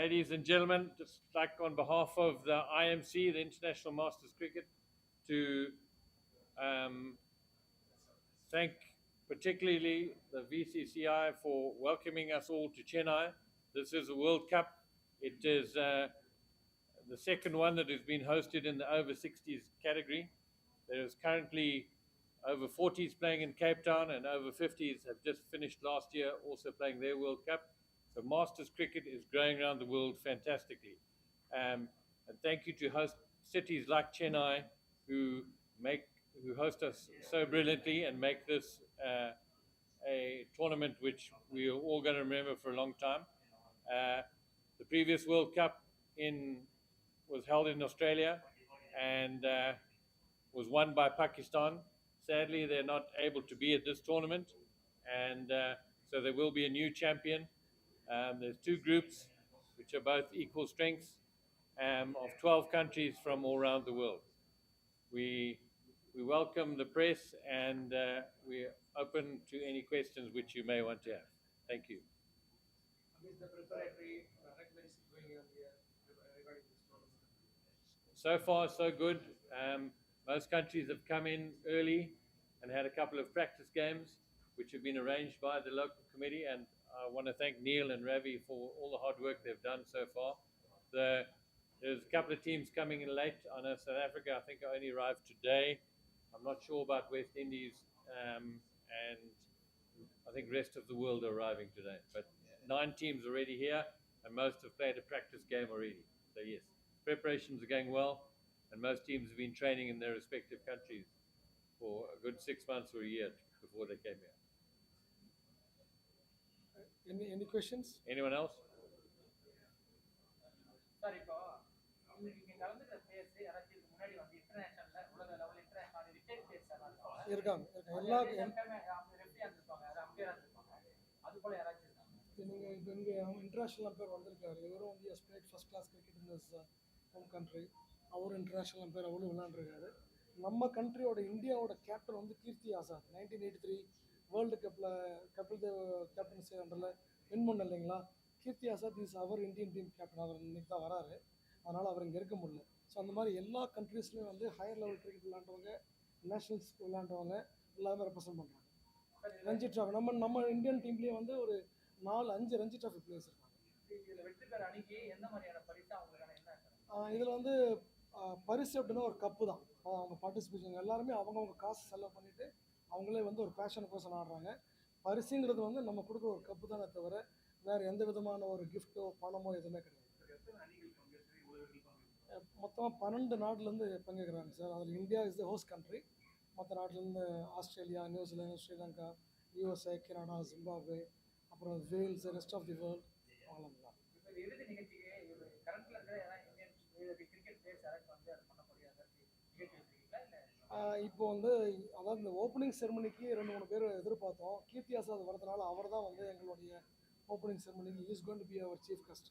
Ladies and gentlemen, just like on behalf of the IMC, the International Masters Cricket, to um, thank particularly the VCCI for welcoming us all to Chennai. This is a World Cup. It is uh, the second one that has been hosted in the over 60s category. There is currently over 40s playing in Cape Town, and over 50s have just finished last year also playing their World Cup. So Masters cricket is growing around the world fantastically. Um, and thank you to host cities like Chennai who make who host us so brilliantly and make this uh, a tournament which we are all going to remember for a long time. Uh, the previous World Cup in was held in Australia and uh, was won by Pakistan. Sadly, they're not able to be at this tournament, and uh, so there will be a new champion. Um, there's two groups which are both equal strengths um, of 12 countries from all around the world. We we welcome the press and uh, we're open to any questions which you may want to have. Thank you. How is the preparatory practice going on here regarding this tournament? So far, so good. Um, most countries have come in early and had a couple of practice games, which have been arranged by the local committee. And I want to thank Neil and Ravi for all the hard work they've done so far. The, there's a couple of teams coming in late. I know South Africa, I think, only arrived today. I'm not sure about West Indies, um, and I think rest of the world are arriving today. But nine teams already here, and most have played a practice game already. So yes, preparations are going well, and most teams have been training in their respective countries for a good six months or a year before they came here. Any any questions? Anyone else? Sir இப்போ இங்க கலந்துக்கிற players யாராச்சும் முன்னாடி வந்து இன்டர்நேஷனல்ல உலக level international players யாராச்சும் இருக்காங்க இருக்காங்க. எல்லா ரெஃப்ரியா இருந்திருப்பாங்க அது அம்பையரா இருந்திருப்பாங்க அது போல யாராச்சும் நீங்கள் இப்போ இங்கே இன்டர்நேஷ்னல் அம்பையர் வந்திருக்காரு. இவரும் வந்து has played first class cricket in this home country அவரும் இன்டர்நேஷ்னல் அம்பையர் அவரும் விளாண்டுருக்காரு நம்ம கண்ட்ரியோட இந்தியாவோட கேப்டன் வந்து Kirti Azad nineteen eighty three world கப்பில் கபில் தேவ் கேப்டன்சி அண்டரில் வின் பண்ண இல்லைங்களா? Kirti Azad is our Indian team captain அவர் இன்னைக்கு தான் வராரு. அதனால் அவர் இங்கே இருக்க முடியல. ஸோ அந்த மாதிரி எல்லா கண்ட்ரீஸ்லையும் வந்து ஹையர் லெவல் கிரிக்கெட் விளாண்டவங்க நேஷனல்ஸ் விளாண்டவங்க எல்லாருமே ரெப்ரசென்ட் பண்ணுறாங்க ரஞ்சி ட்ராஃபி நம்ம நம்ம இந்தியன் டீம்லேயே வந்து ஒரு நாலு அஞ்சு ரஞ்சி ட்ராஃபி பிளேயர்ஸ் இருக்காங்க. எந்த மாதிரியான இதில் வந்து பரிசு அப்படின்னா ஒரு கப்பு தான். அவங்க பார்ட்டிசிபேஷன் எல்லாருமே அவங்கவுங்க காசு செலவு பண்ணிவிட்டு அவங்களே வந்து ஒரு பேஷனுக்கோசம் ஆடுறாங்க பரிசுங்கிறது வந்து நம்ம கொடுக்குற ஒரு கப்பு தானே தவிர வேறு எந்த விதமான ஒரு கிஃப்ட்டோ பணமோ எதுவுமே கிடையாது. மொத்தமாக பன்னெண்டு நாட்டிலேருந்து பங்கேற்கிறாங்க சார். அதில் India is the host country மற்ற நாட்டிலேருந்து Australia New Zealand Sri Lanka USA Canada Zimbabwe அப்புறம் Wales rest of the world அவ்வளோதான் தான் இப்போ வந்து அதாவது இந்த ஓப்பனிங் செரமனிக்கு ரெண்டு மூணு பேர் எதிர்பார்த்தோம். கீர்த்தி ஆசாத் வரதுனால அவர் தான் வந்து எங்களுடைய opening செரமனிக்கு he's going to be our chief guest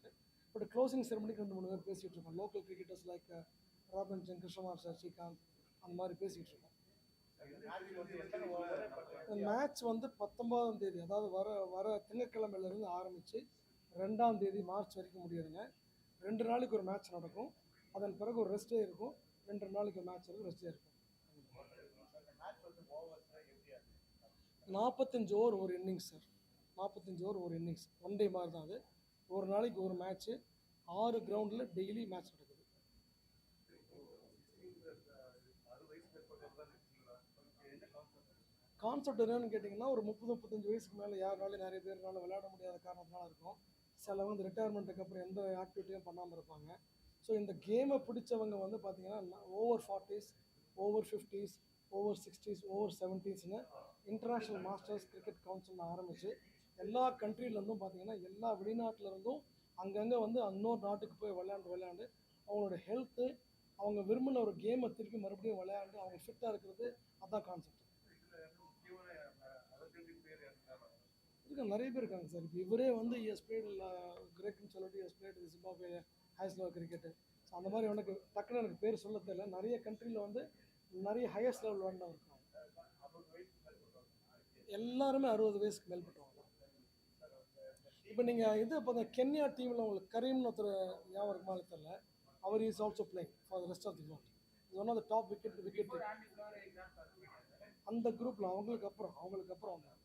but closing செரமனிக்கு ரெண்டு மூணு பேர் பேசிகிட்டு இருக்கோம். Local cricketers like Robinson Krishnamar Sasikanth அந்த மாதிரி பேசிகிட்டு இருக்கோம். இந்த மேட்ச் வந்து பத்தொன்பதாம் தேதி அதாவது வர வர திங்கக்கிழமையிலேருந்து ஆரம்பித்து ரெண்டாம் தேதி மார்ச் வரைக்கும் முடியுதுங்க. ரெண்டு நாளைக்கு ஒரு மேட்ச் நடக்கும். அதன் பிறகு ஒரு ரெஸ்டே இருக்கும். ரெண்டு நாளைக்கு ஒரு மேட்ச் இருக்கும் ரெஸ்டே இருக்கும். நாற்பத்தஞ்சு ஓவர் ஒரு இன்னிங்ஸ் சார் நாற்பத்தஞ்சு ஓவர் ஒரு இன்னிங்ஸ் ஒன் டே மாதிரி தான் அது. ஒரு நாளைக்கு ஒரு மேட்ச்சு ஆறு கிரவுண்டில் டெய்லி மேட்ச் நடக்குது. கான்செப்ட் என்னன்னு கேட்டிங்கன்னா ஒரு முப்பது முப்பத்தஞ்சு வயசுக்கு மேலே யாருனாலும் நிறைய பேர்னால விளையாட முடியாத காரணத்தினால இருக்கும். சிலவங்க இந்த ரிட்டையர்மெண்ட்டுக்கு அப்புறம் எந்த ஆக்டிவிட்டியும் பண்ணாமல் இருப்பாங்க. ஸோ இந்த கேமை பிடிச்சவங்க வந்து பார்த்தீங்கன்னா over forties over fifties over sixties over செவன்ட்டீஸ்னு international masters cricket Council ஆரம்பித்து எல்லா கண்ட்ரிலேருந்தும் பார்த்தீங்கன்னா எல்லா வெளிநாட்டிலருந்தும் அங்கங்கே வந்து இன்னொரு நாட்டுக்கு போய் விளையாண்டு விளையாண்டு அவங்களோட ஹெல்த்து அவங்க விரும்பின ஒரு கேமை திருப்பி மறுபடியும் விளையாண்டு அவங்க ஃபிட்டாக இருக்கிறது அதான் கான்செப்ட் இருக்காங்க நிறைய பேர் இருக்காங்க சார் இப்போ இவரே வந்து எஸ் பிளேட் கிரேக்னு சொல்லிட்டு எஸ் பிளேட் ஜிம்பாபே ஹைஸ்லோ கிரிக்கெட்டு ஸோ அந்த மாதிரி எனக்கு டக்குன்னு எனக்கு பேர் சொல்ல தெரியல. நிறைய கண்ட்ரியில் வந்து நிறைய ஹையஸ்ட் லெவல் விளாண்டவர் இருக்காங்க. எல்லாருமே அறுபது வயசுக்கு மேல்பட்டவங்க. இப்போ நீங்கள் இது இப்போ இந்த கென்யா டீமில் உங்களுக்கு கரீம்னு ஒருத்தர் ஞாபகம் இருக்குமா அவர் is also playing for rest of the world இது one of the top wicket wicket அந்த குரூப்பில் அவங்களுக்கு அப்புறம் அவங்களுக்கு அப்புறம் வந்தாங்க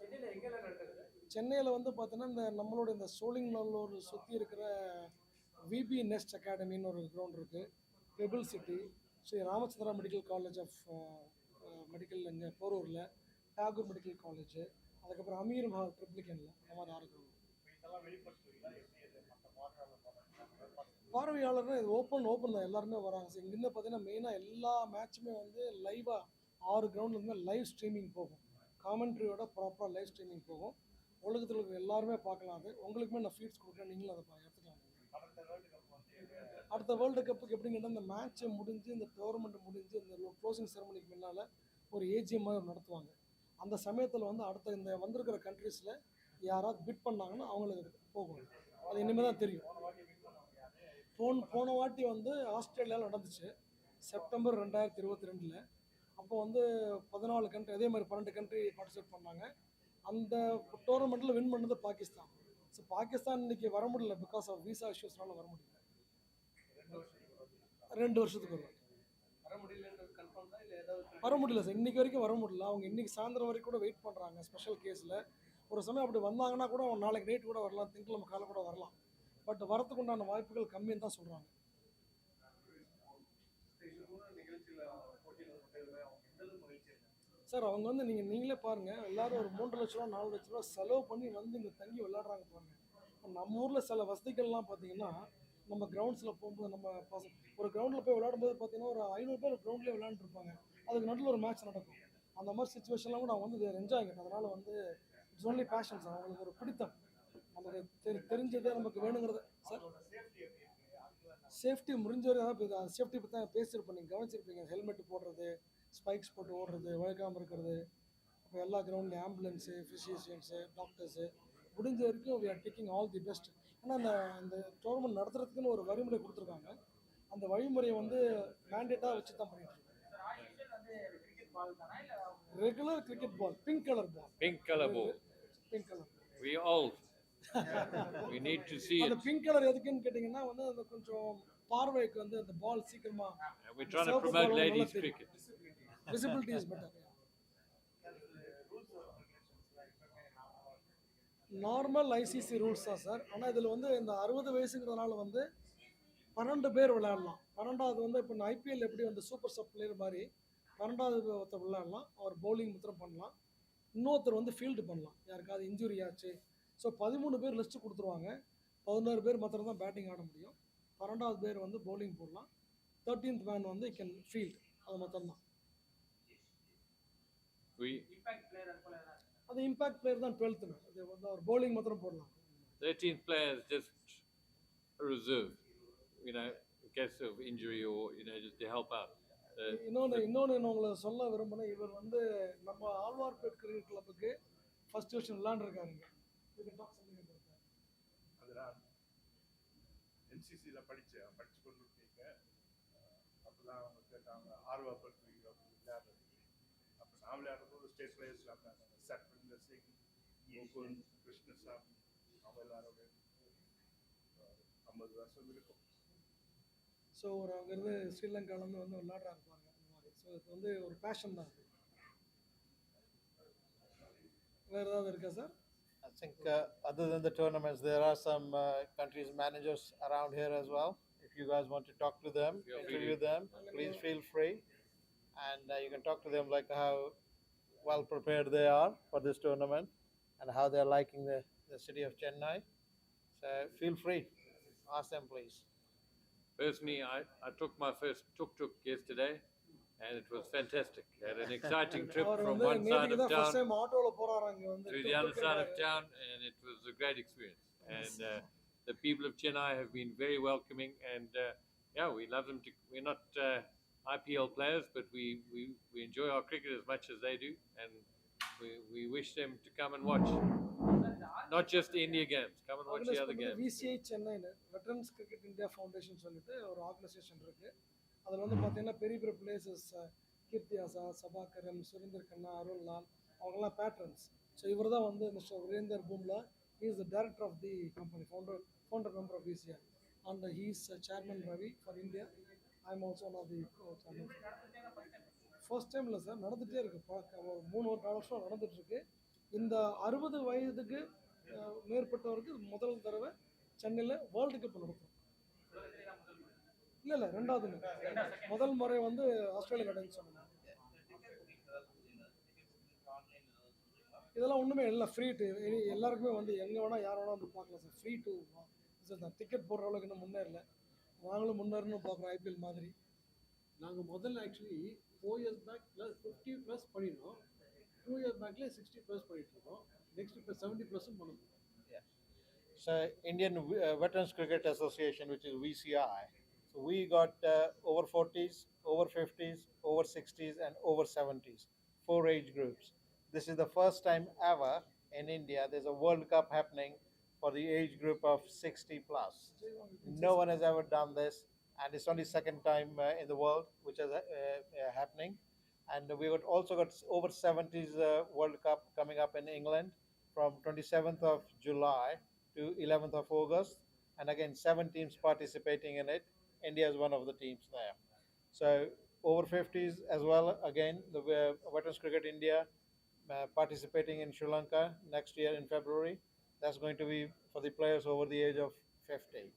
சென்னையில் சென்னையில் வந்து பார்த்தீங்கன்னா இந்த நம்மளோட இந்த சோழிங்கநல்லூர் சுற்றி இருக்கிற விபி நெஸ்ட் அகாடமின்னு ஒரு கிரவுண்ட் இருக்குது pebble city Sri Ramachandra medical college of medical இங்கே போரூரில் டாகூர் மெடிக்கல் காலேஜ் அதுக்கப்புறம் அமீர் மஹால் ட்ரிப்ளிகனில் இந்த மாதிரி ஆறு ground. பார்வையாளர்னா இது ஓப்பன் ஓப்பன் தான். எல்லாருமே வராங்க. சார் இங்கேருந்து பார்த்தீங்கன்னா மெயினாக எல்லா மேட்சுமே வந்து லைவாக ஆறு கிரவுண்ட்லேருந்து லைவ் ஸ்ட்ரீமிங் போகும். காமெண்ட்ரியோட ப்ராப்பராக லைவ் ஸ்ட்ரீமிங் போகும். உலகத்தில் இருக்கிற எல்லாருமே பார்க்கலாம் அது. உங்களுக்குமே நான் ஃபீட்ஸ் கொடுக்குறேன். நீங்களும் அதை எடுத்துக்கலாம் அடுத்த வேர்ல்டு கப்புக்கு எப்படிங்கன்னா இந்த மேட்ச் முடிஞ்சு இந்த டோர்னமெண்ட் முடிஞ்சு இந்த க்ளோசிங் செரமனிக்கு முன்னால் ஒரு ஏஜிஎம் மாதிரி நடத்துவாங்க. அந்த சமயத்தில் வந்து அடுத்த இந்த வந்திருக்கிற கண்ட்ரீஸில் யாராவது பிட் பண்ணாங்கன்னா அவங்களுக்கு போகும். அது இனிமேல் தான் தெரியும். போன் போன வாட்டி வந்து ஆஸ்திரேலியாவில் நடந்துச்சு. செப்டம்பர் ரெண்டாயிரத்தி இருபத்தி ரெண்டில். அப்போ வந்து பதினாலு கண்ட்ரி அதே மாதிரி பன்னெண்டு கண்ட்ரி பார்ட்டிசிபேட் பண்ணாங்க. அந்த டோர்னமெண்ட்டில் வின் பண்ணது பாகிஸ்தான். ஸோ பாகிஸ்தான் இன்னைக்கு வர முடியல பிகாஸ் ஆஃப் விசா இஷ்யூஸ்னால வர முடியல. ரெண்டு வருஷத்துக்கு ஒரு வர முடியல கன்ஃபார்ம் தான் இல்லை ஏதாவது வர முடியல சார். இன்றைக்கி வரைக்கும் வர முடியல. அவங்க இன்றைக்கி சாயந்தரம் வரைக்கும் கூட வெயிட் பண்ணுறாங்க ஸ்பெஷல் கேஸில் ஒரு சமயம் அப்படி வந்தாங்கன்னா கூட அவங்க நாளைக்கு ரேட் கூட வரலாம். திங்கக்கிழமை காலை கூட வரலாம். பட் வரத்துக்கு உண்டான வாய்ப்புகள் கம்மின்னு தான் சொல்கிறாங்க சார் அவங்க வந்து நீங்கள் நீங்களே பாருங்கள் எல்லோரும் ஒரு மூன்று லட்ச ரூபா நாலு லட்ச ரூபா செலவு பண்ணி வந்து இங்கே தங்கி விளையாடுறாங்க பாருங்கள் நம்ம ஊரில் சில வசதிகள்லாம் பார்த்தீங்கன்னா நம்ம கிரவுண்ட்ஸில் போகும்போது நம்ம பசங்க ஒரு கிரவுண்டில் போய் விளையாடும்போது பார்த்தீங்கன்னா ஒரு ஐநூறு பேர் கிரவுண்ட்லேயே விளையாண்டுருப்பாங்க. அதுக்கு நடுவில் ஒரு மேட்ச் நடக்கும். அந்த மாதிரி சுச்சுவேஷன்லாம் கூட அவங்க வந்து என்ஜாய் அதனால் வந்து இட்ஸ் ஒன்லி பேஷன் சார் அவங்களுக்கு ஒரு பிடித்தம். நமக்கு தெரி தெரிஞ்சதே நமக்கு வேணுங்கிறது. சார் சேஃப்டி முடிஞ்ச வரை தான் சேஃப்டி பற்றி தான் பேசியிருப்போம் நீங்கள் கவனிச்சிருப்பீங்க. ஹெல்மெட் போடுறது ஸ்பைக்ஸ் போட்டு ஓடுறது வழக்காமல் இருக்கிறது. இப்போ எல்லா கிரவுண்ட்லேயும் ஆம்புலன்ஸு ஃபிசிஷியன்ஸு டாக்டர்ஸு முடிஞ்ச வரைக்கும் we are taking all the best ஏன்னா அந்த அந்த டோர்னமெண்ட் நடத்துறதுக்குன்னு ஒரு வழிமுறை கொடுத்துருக்காங்க. அந்த வழிமுறையை வந்து மேண்டேட்டாக வச்சு தான் பண்ணிட்டு இருக்கோம் சார் ஆயுஷன் வந்து கிரிக்கெட் பால் தானா இல்லை அவங்க regular cricket ball pink colour ball Pink color ball. Pink colour We old. we need to see அந்த. பிங்க் கலர் எதுக்குன்னு கேட்டிங்கன்னா வந்து அந்த கொஞ்சம் பார்வைக்கு வந்து அந்த பால் சீக்கிரமா we're trying to promote ladies cricket. Visibility is better normal ICC rules தான் சார் ஆனால் இதில் வந்து இந்த அறுபது வயசுங்கிறதுனால வந்து பன்னெண்டு பேர் விளையாடலாம் பன்னெண்டாவது வந்து இப்போ ஐபிஎல் எப்படி வந்து சூப்பர் சப் பிளேயர் மாதிரி பன்னெண்டாவது ஒருத்தர் விளையாடலாம். அவர் பவுலிங் மாத்திரம் பண்ணலாம். இன்னொருத்தர் வந்து ஃபீல்டு பண்ணலாம். யாருக்காவது இன்ஜுரி ஆச்சு. ஸோ பதிமூணு பேர் லிஸ்ட்டு கொடுத்துருவாங்க. பதினோரு பேர் மாத்திரம் தான் பேட்டிங் ஆட முடியும். பன்னெண்டாவது பேர் வந்து பவுலிங் போடலாம். தேர்ட்டீன்த் மேன் வந்து கேன் ஃபீல்டு அது மாத்திரம் We இம்பாக்ட் பிளேயர் அது இம்பாக்ட் பிளேயர் தான் டுவெல்த்து மேன் அது வந்து அவர் பவுலிங் மாத்திரம் போடலாம். 13th player is just a reserve, you know, in case of injury or, you know, just to help out. இன்னொன்று இன்னொன்று நான் உங்களை சொல்ல விரும்பினேன் இவர் வந்து நம்ம ஆழ்வார்பேட் கிரிக்கெட் கிளப்புக்கு ஃபர்ஸ்ட் டிவிஷன் விளாண்டுருக்காருங்க இது என்சிசியில் படித்தேன் படித்து கொண்டு இருக்கீங்க அப்போ தான் அவங்க கேட்டாங்க ஆர்வா படுத்துவீங்க விளையாடுறது. அப்போ நான் விளையாடும்போது ஸ்டேட் பிளேயர்ஸ் விளையாடுறாங்க சர்பிந்தர் சிங் முகுந்த் கிருஷ்ணசாமி அவங்க எல்லாரோட ஐம்பது வருஷம் இருக்கும். ஸோ ஒரு அங்கேருந்து ஸ்ரீலங்காலேருந்து வந்து விளையாடுறாரு பாருங்க அந்த மாதிரி ஸோ இது வந்து ஒரு பேஷன் தான் வேறு ஏதாவது இருக்கா sir I think uh, other than the tournaments, there are some uh, countries' managers around here as well. If you guys want to talk to them, Yeah, we interview do. them, please feel free. And uh, you can talk to them like how well prepared they are for this tournament and how they're liking the, the city of Chennai. So feel free. Ask them, please. Personally, I, I took my first tuk-tuk yesterday and it was fantastic. Had an exciting trip our from வந்து one side நேற்றுக்கு of தான் first town time ஆட்டோவில் போகிறாரு அங்கே வந்து to the other side of town and it was a great experience. And uh, the people of Chennai have been very welcoming and uh, yeah, we love them to, we're not uh, IPL players, but we, we, we enjoy our cricket as much as they do and we, we wish them to come and watch. Sir இந்த R Not just the India games, come and watch the other games. VCI சென்னைன்னு veterans cricket India foundation சொல்லிட்டு ஒரு organisation இருக்கு. அதில் வந்து பார்த்தீங்கன்னா பெரிய பெரிய places Kirti Azad சபாகரன் சுரேந்தர் கண்ணா அருண் லால் அவங்கெல்லாம் பேட்ரன்ஸ் ஸோ இவர் தான் வந்து mister Virender Bhumla. He is the director of the company founder founder member of VCR and he is chairman Ravi for India I am also one of the first time இல்லை sir நடந்துகிட்டே இருக்கு. பார்க்க ஒரு மூணு ஒரு நாலு வருஷம் நடந்துட்டு இருக்கு. இந்த அறுபது வயதுக்கு மேற்பட்டவருக்கு முதல் தடவை சென்னையில் வேர்ல்டு கப் நடக்கும் இல்லை இல்லை ரெண்டாவது முதல் முறை வந்து ஆஸ்திரேலியா கடைன்னு சொன்னாங்க. இதெல்லாம் ஒன்றுமே இல்லை ஃப்ரீ டு எல்லாருக்குமே வந்து எங்கே வேணால் யார் வேணால் வந்து பார்க்கலாம் சார் ஃப்ரீ டு சார் நான் டிக்கெட் போடுற அளவுக்கு இன்னும் முன்னேறல. நாங்களும் முன்னேறணும் பார்க்குறோம் ஐபிஎல் மாதிரி. நாங்கள் முதல்ல actually four years back plus fifty plus பண்ணியிருந்தோம் டூ இயர்ஸ் பேக்லேயே சிக்ஸ்டி ப்ளஸ் பண்ணிட்டு இருக்கோம். நெக்ஸ்ட் இப்போ செவன்ட்டி ப்ளஸும் பண்ணணும் So Indian uh, Veterans Cricket Association, which is VCI. So we got uh, over 40s, over 50s, over 60s, and over 70s, four age groups. This is the first time ever in India there's a World Cup happening for the age group of 60 plus. No one has ever done this, and it's only second time uh, in the world which is uh, uh, happening. And we got also got over 70s uh, World Cup coming up in England from 27th of July to 11th of August, and again seven teams participating in it. India is one of the teams there. So over 50s as well. Again, the uh, Veterans Cricket India uh, participating in Sri Lanka next year in February. That's going to be for the players over the age of 50.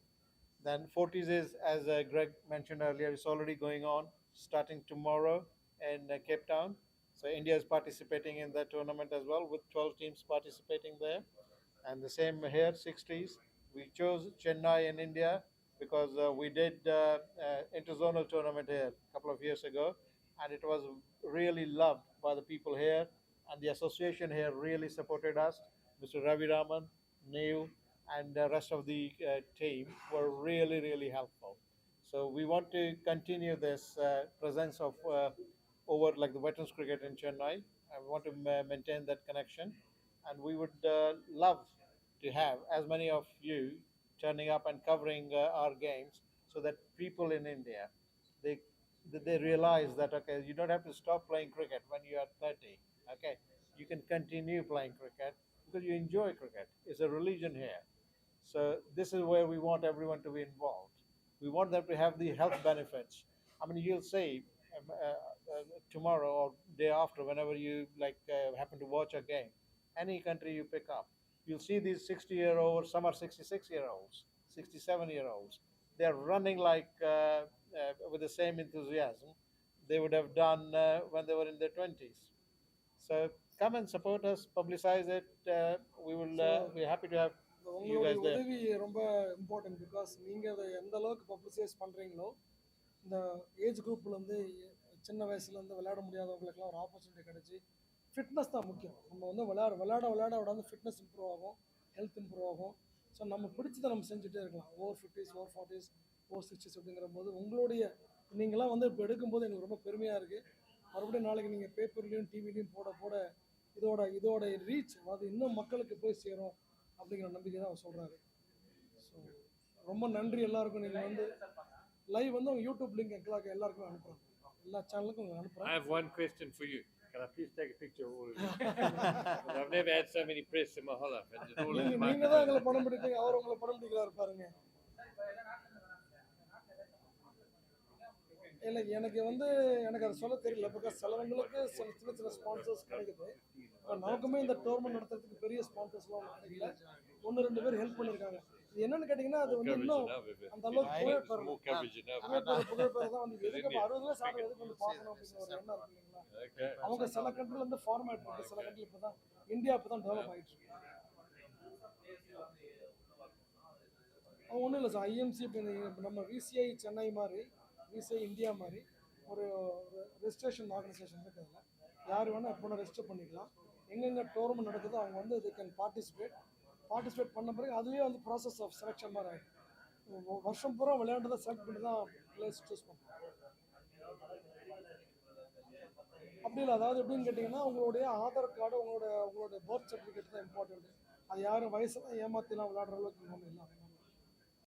Then 40s is, as uh, Greg mentioned earlier, it's already going on, starting tomorrow in uh, Cape Town. So India is participating in that tournament as well, with 12 teams participating there. And the same here, 60s. We chose Chennai in India because uh, we did uh, uh, interzonal tournament here a couple of years ago, and it was really loved by the people here. And the association here really supported us. Mr. Ravi Raman, Neil, and the rest of the uh, team were really, really helpful. So we want to continue this uh, presence of uh, over like the veterans cricket in Chennai. I want to ma- maintain that connection, and we would uh, love to have as many of you turning up and covering uh, our games, so that people in India they they realize that okay, you don't have to stop playing cricket when you are 30. Okay, you can continue playing cricket because you enjoy cricket. It's a religion here. So this is where we want everyone to be involved. We want them to have the health benefits. I mean, you'll see um, uh, uh, tomorrow or day after, whenever you like uh, happen to watch a game, any country you pick up, you'll see these 60 year olds. Some are 66 year olds, 67 year olds. They're running like uh, uh, with the same enthusiasm they would have done uh, when they were in their 20s. So come and support us, publicize it. Uh, we will uh, So- be happy to have உங்களுடைய guys there. உதவி ரொம்ப important because நீங்கள் அதை எந்த அளவுக்கு publicise பண்ணுறீங்களோ இந்த age குரூப்லேருந்து சின்ன வயசுலேருந்து விளையாட முடியாதவங்களுக்குலாம் ஒரு ஆப்பர்ச்சுனிட்டி கிடச்சி ஃபிட்னஸ் தான் முக்கியம். நம்ம வந்து விளையாட விளையாட விளையாட விடாது ஃபிட்னஸ் இம்ப்ரூவ் ஆகும் ஹெல்த் இம்ப்ரூவ் ஆகும். ஸோ நம்ம பிடிச்சதை நம்ம செஞ்சுட்டே இருக்கலாம். Over fifties over forties over sixties அப்படிங்கிற போது உங்களுடைய நீங்களாம் வந்து இப்போ எடுக்கும்போது எங்களுக்கு ரொம்ப பெருமையாக இருக்குது மறுபடியும் நாளைக்கு நீங்கள் பேப்பர்லேயும் டிவிலையும் போட போட இதோட இதோட ரீச் அதாவது இன்னும் மக்களுக்கு போய் சேரும் அப்படிங்கிற நம்பிக்கை தான் அவர் சொல்கிறாரு ஸோ ரொம்ப நன்றி எல்லாருக்கும். நீங்கள் வந்து லைவ் வந்து அவங்க யூடியூப் லிங்க் எங்களுக்கு எல்லாருக்கும் அனுப்புகிறோம் எல்லா சேனலுக்கும் அனுப்புகிறேன் have one question for. Can I please take a picture of all of you? I've never had so many press in my whole life. And it's all in my நீங்கள் தான் எங்களை படம் பிடிப்பீங்க. அவர் உங்களை படம் பிடிக்கிறாரு பாருங்க. இல்லை எனக்கு வந்து எனக்கு அதை சொல்ல தெரியல. பிகாஸ் சிலவங்களுக்கு சில சின்ன சின்ன ஸ்பான்சர்ஸ் கிடைக்குது. இப்போ நமக்குமே இந்த டோர்னமெண்ட் நடத்துறதுக்கு பெரிய ஸ்பான்சர்ஸ்லாம் கிடைக்கல ஒன்று ரெண்டு பேர் ஹெல்ப் பண்ணியிருக்காங்க என்னன்னு கேட்டிங்கன்னா அது வந்து இன்னும். அந்த அளவுக்கு புகழ்பெற தான் வந்து எதுக்கு. அறுபது வயசு ஆகும் எதுக்கு வந்து பார்க்கணும் அப்படிங்கிற ஒரு எண்ணம் இருக்கு இல்லைங்களா? Okay. அவங்க சில கண்ட்ரில இருந்து ஃபார்மேட் இருக்கு. சில கண்ட்ரி இப்போ தான் இந்தியா இப்போ தான் டெவலப் ஆகிட்டு இருக்கு ஒன்றும் இல்லை சார். ஐஎம்சி இப்போ நம்ம விசிஐ சென்னை மாதிரி விசிஐ இந்தியா மாதிரி ஒரு ரெஜிஸ்ட்ரேஷன் ஆர்கனைசேஷன் இருக்குது அதில். யார் வேணால் எப்போ ரெஜிஸ்டர் பண்ணிக்கலாம். எங்கெங்கே டோர்னமெண்ட் நடக்குதோ அவங்க வந்து இது கேன் பார்ட்டிசிபேட் பார்ட்டிசிபேட் பண்ண பிறகு அதுவே வந்து ப்ராசஸ் ஆஃப் செலெக்ஷன் மாதிரி ஆகிடும் வருஷம் பூரா விளையாண்டதை செலக்ட் பண்ணி தான் பிளேஸ் சூஸ் பண்ணுவோம் அப்படி இல்லை அதாவது எப்படின்னு கேட்டிங்கன்னா உங்களுடைய ஆதார் கார்டு உங்களோட உங்களோட பர்த் சர்டிஃபிகேட் தான் இம்பார்ட்டன்ட் அது யாரும் வயசுலாம் ஏமாத்திலாம் விளையாடுற அளவுக்கு ஒன்றும் இல்லை.